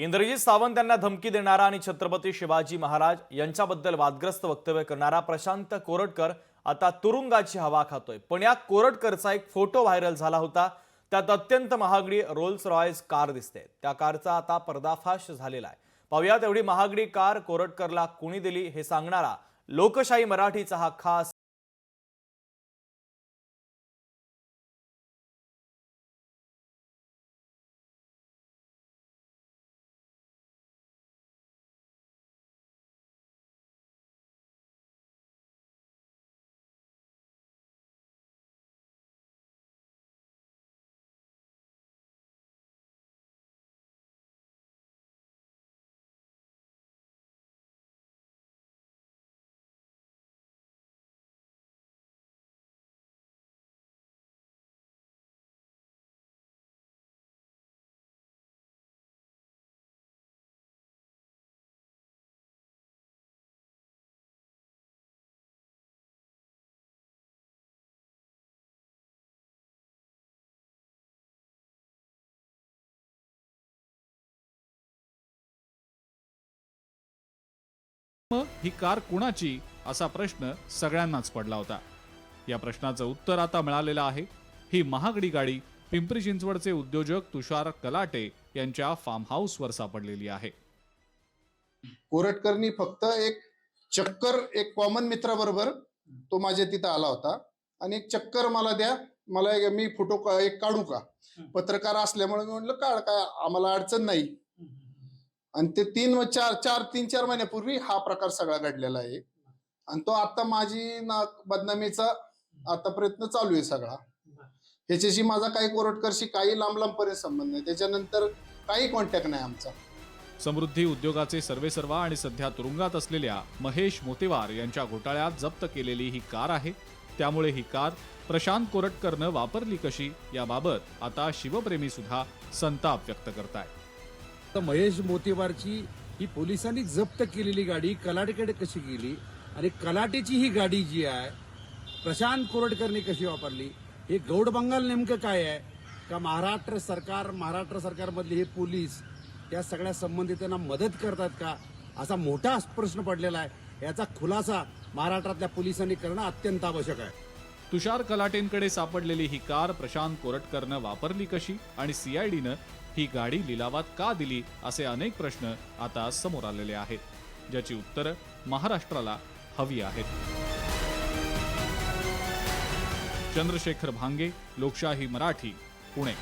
इंद्रजित सावंत यांना धमकी देणारा आणि छत्रपती शिवाजी महाराज यांच्याबद्दल वादग्रस्त वक्तव्य करणारा प्रशांत कोरटकर आता तुरुंगाची हवा खातोय. पण या कोरटकरचा एक फोटो व्हायरल झाला होता. त्यात अत्यंत महागडी रोल्स रॉयस कार दिसते. त्या कारचा आता पर्दाफाश झालेला आहे. पाहुयात एवढी महागडी कार कोरटकरला कुणी दिली हे सांगणारा लोकशाही मराठीचा हा खास मग ही कार कुणाची असा प्रश्न सगळ्यांनाच पडला होता. या प्रश्नाचं उत्तर आता मिळालेलं आहे. ही महागडी गाडी पिंपरी चिंचवडचे उद्योजक तुषार कलाटे यांच्या फार्म हाऊसवर सापडलेली आहे. कोरटकरनी फक्त एक चक्कर एक कॉमन मित्राबरोबर तो माझ्या तिथं आला होता. आणि एक चक्कर मला द्या मला एक- मी फोटो का- एक काढू का? पत्रकार असल्यामुळे मी म्हटलं काढ काय आम्हाला अडचण नाही. आणि ते तीन व चार चार तीन चार महिन्यापूर्वी हा प्रकार सगळा घडलेला आहे. आणि तो आता माझी ना बदनामीचा आता प्रयत्न चालू आहे सगळा. ह्याच्याशी माझा काही कोरटकरशी काही लांब लांबपर्यंत संबंध नाही. त्याच्यानंतर काही कॉन्टॅक्ट नाही आमचा. समृद्धी उद्योगाचे सर्वेसर्वा आणि सध्या तुरुंगात असलेल्या महेश मोतेवार यांच्या घोटाळ्यात जप्त केलेली ही कार आहे. त्यामुळे ही कार प्रशांत कोरटकरनं वापरली कशी? याबाबत आता शिवप्रेमी सुद्धा संताप व्यक्त करतायत. तर महेश मोतीवारची ही पोलिसांनी जप्त केलेली गाडी कलाटेकडे कशी गेली आणि कलाटेची ही गाडी जी आहे प्रशांत कोरटकरने कशी वापरली? हे गौड बंगाल नेमकं काय आहे? का महाराष्ट्र सरकार महाराष्ट्र सरकारमधले हे पोलीस या सगळ्या संबंधितांना मदत करतात का? असा मोठा प्रश्न पडलेला आहे. याचा खुलासा महाराष्ट्रातल्या पोलिसांनी करणं अत्यंत आवश्यक आहे. तुषार कलाटेंकडे सापडलेली ही कार प्रशांत कोरटकरनं वापरली कशी? आणि सीआयडीनं ही गाडी लिलावात का दिली असे अनेक प्रश्न आता समोर आलेले आहेत ज्याची उत्तरं महाराष्ट्राला हवी आहेत. चंद्रशेखर भांगे लोकशाही मराठी पुणे.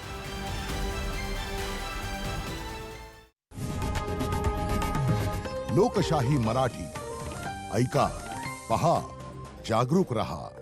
लोकशाही मराठी. ऐका पहा जागरूक रहा.